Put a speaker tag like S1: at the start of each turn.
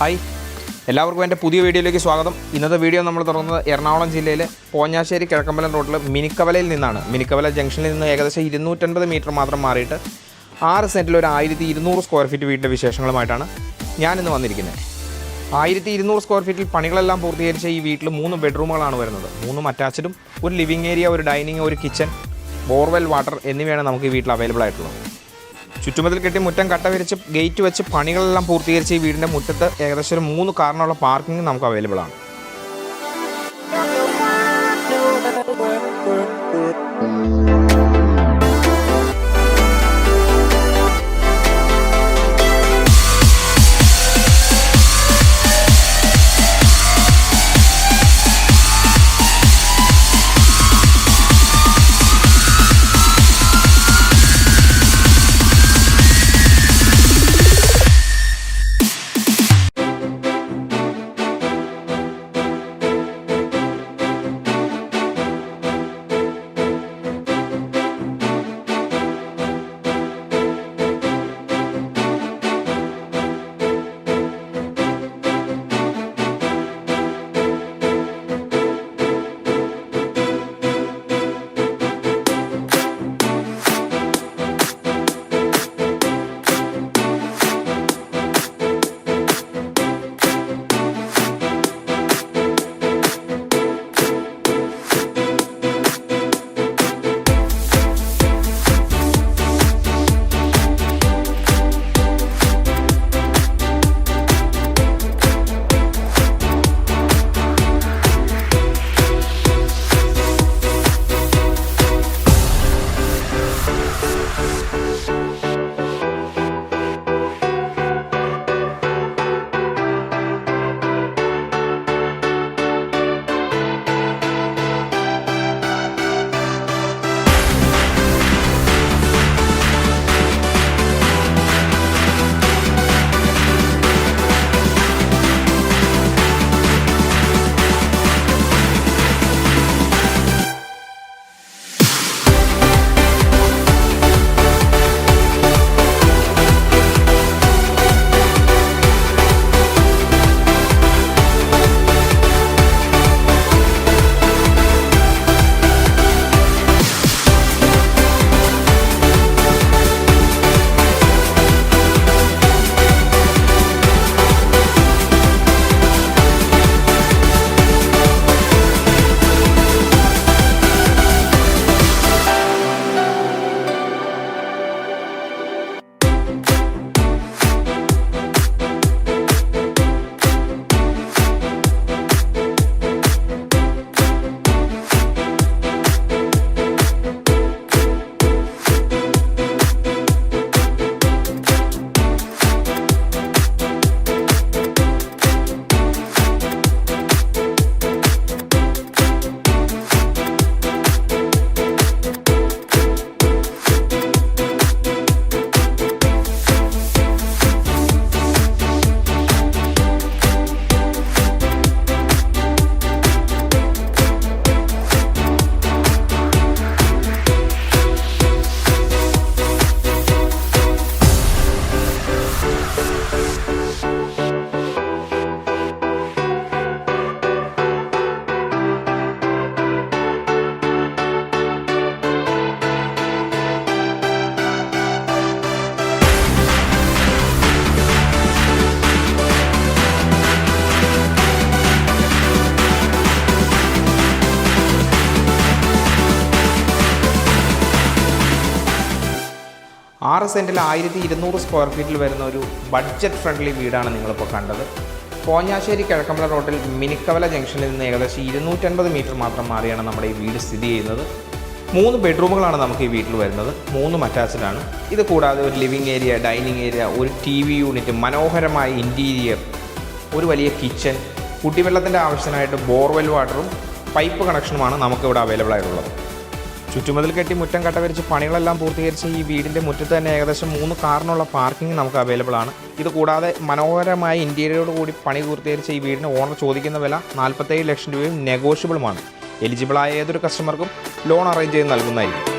S1: Hi. എല്ലാവർക്കും എന്റെ പുതിയ വീഡിയോയിലേക്ക് സ്വാഗതം. ഇന്നത്തെ വീഡിയോ നമ്മൾ തുറന്നത് എറണാകുളം ജില്ലയിലെ പോഞ്ഞാശ്ശേരി കിഴക്കമ്പലം റോഡിൽ മിനിക്കവലയിൽ നിന്നാണ്. മിനിക്കവല ജംഗ്ഷനിൽ നിന്ന് ഏകദേശം ഇരുന്നൂറ്റൻപത് മീറ്റർ മാത്രം മാറിയിട്ട് ആറ് സെന്റിൽ ഒരു ആയിരത്തി ഇരുന്നൂറ് സ്ക്വയർ ഫീറ്റ് വീടിന്റെ വിശേഷങ്ങളുമായിട്ടാണ് ഞാനിന്ന് വന്നിരിക്കുന്നത്. ആയിരത്തി ഇരുന്നൂറ് സ്ക്വയർ ഫീറ്റിൽ പണികളെല്ലാം പൂർത്തീകരിച്ച ഈ വീട്ടിൽ മൂന്ന് ബെഡ്റൂമുകളാണ് വരുന്നത്. മൂന്നും അറ്റാച്ച്ഡും ഒരു ലിവിങ് ഏരിയ ഒരു ഡൈനിങ് ഒരു കിച്ചൺ ബോർവെൽ വാട്ടർ എന്നിവയാണ് നമുക്ക് ഈ വീട്ടിൽ അവൈലബിൾ ആയിട്ടുള്ളത്. ചുറ്റുമതിൽ കെട്ടി മുറ്റം കട്ട വിരിച്ച് ഗേറ്റ് വെച്ച് പണികളെല്ലാം പൂർത്തീകരിച്ച് ഈ വീടിന്റെ മുറ്റത്ത് ഏകദേശം ഒരു മൂന്ന് കാറിനുള്ള പാർക്കിംഗ് നമുക്ക് അവൈലബിൾ ആണ്. ആറ് സെന്റിൽ ആയിരത്തി ഇരുന്നൂറ് സ്ക്വയർ ഫീറ്റിൽ വരുന്ന ഒരു ബഡ്ജറ്റ് ഫ്രണ്ട്ലി വീടാണ് നിങ്ങളിപ്പോൾ കണ്ടത്. കോഞ്ഞാശ്ശേരി കിഴക്കമ്പല റോഡിൽ മിനിക്കവല ജംഗ്ഷനിൽ നിന്ന് ഏകദേശം ഇരുന്നൂറ്റൻപത് മീറ്റർ മാത്രം മാറിയാണ് നമ്മുടെ ഈ വീട് സ്ഥിതി ചെയ്യുന്നത്. മൂന്ന് ബെഡ്റൂമുകളാണ് നമുക്ക് ഈ വീട്ടിൽ വരുന്നത്. മൂന്ന് അറ്റാച്ച്ഡ് ആണ്. ഇത് കൂടാതെ ഒരു ലിവിങ് ഏരിയ ഡൈനിങ് ഏരിയ ഒരു ടി വി യൂണിറ്റ് മനോഹരമായ ഇന്റീരിയർ ഒരു വലിയ കിച്ചൺ കുട്ടിവെള്ളത്തിന്റെ ആവശ്യത്തിനായിട്ട് ബോർവെൽ വാട്ടറും പൈപ്പ് കണക്ഷനുമാണ് നമുക്കിവിടെ അവൈലബിൾ ആയിട്ടുള്ളത്. ചുറ്റുമതിൽ കെട്ടി മുറ്റം കട്ടവരിച്ച് പണികളെല്ലാം പൂർത്തീകരിച്ച ഈ വീടിന്റെ മുറ്റത്ത് തന്നെ ഏകദേശം മൂന്ന് കാറിനുള്ള പാർക്കിംഗ് നമുക്ക് അവൈലബിൾ ആണ്. ഇത് കൂടാതെ മനോഹരമായ ഇന്റീരിയറോട് കൂടി പണി പൂർത്തീകരിച്ച ഈ വീടിന് ഓണർ ചോദിക്കുന്ന വില നാൽപ്പത്തേഴ് ലക്ഷം രൂപയും നെഗോഷ്യബിളുമാണ് എലിജിബിളായ ഏതൊരു കസ്റ്റമർക്കും ലോൺ അറേഞ്ച് ചെയ്ത് നൽകുന്നതായിരിക്കും.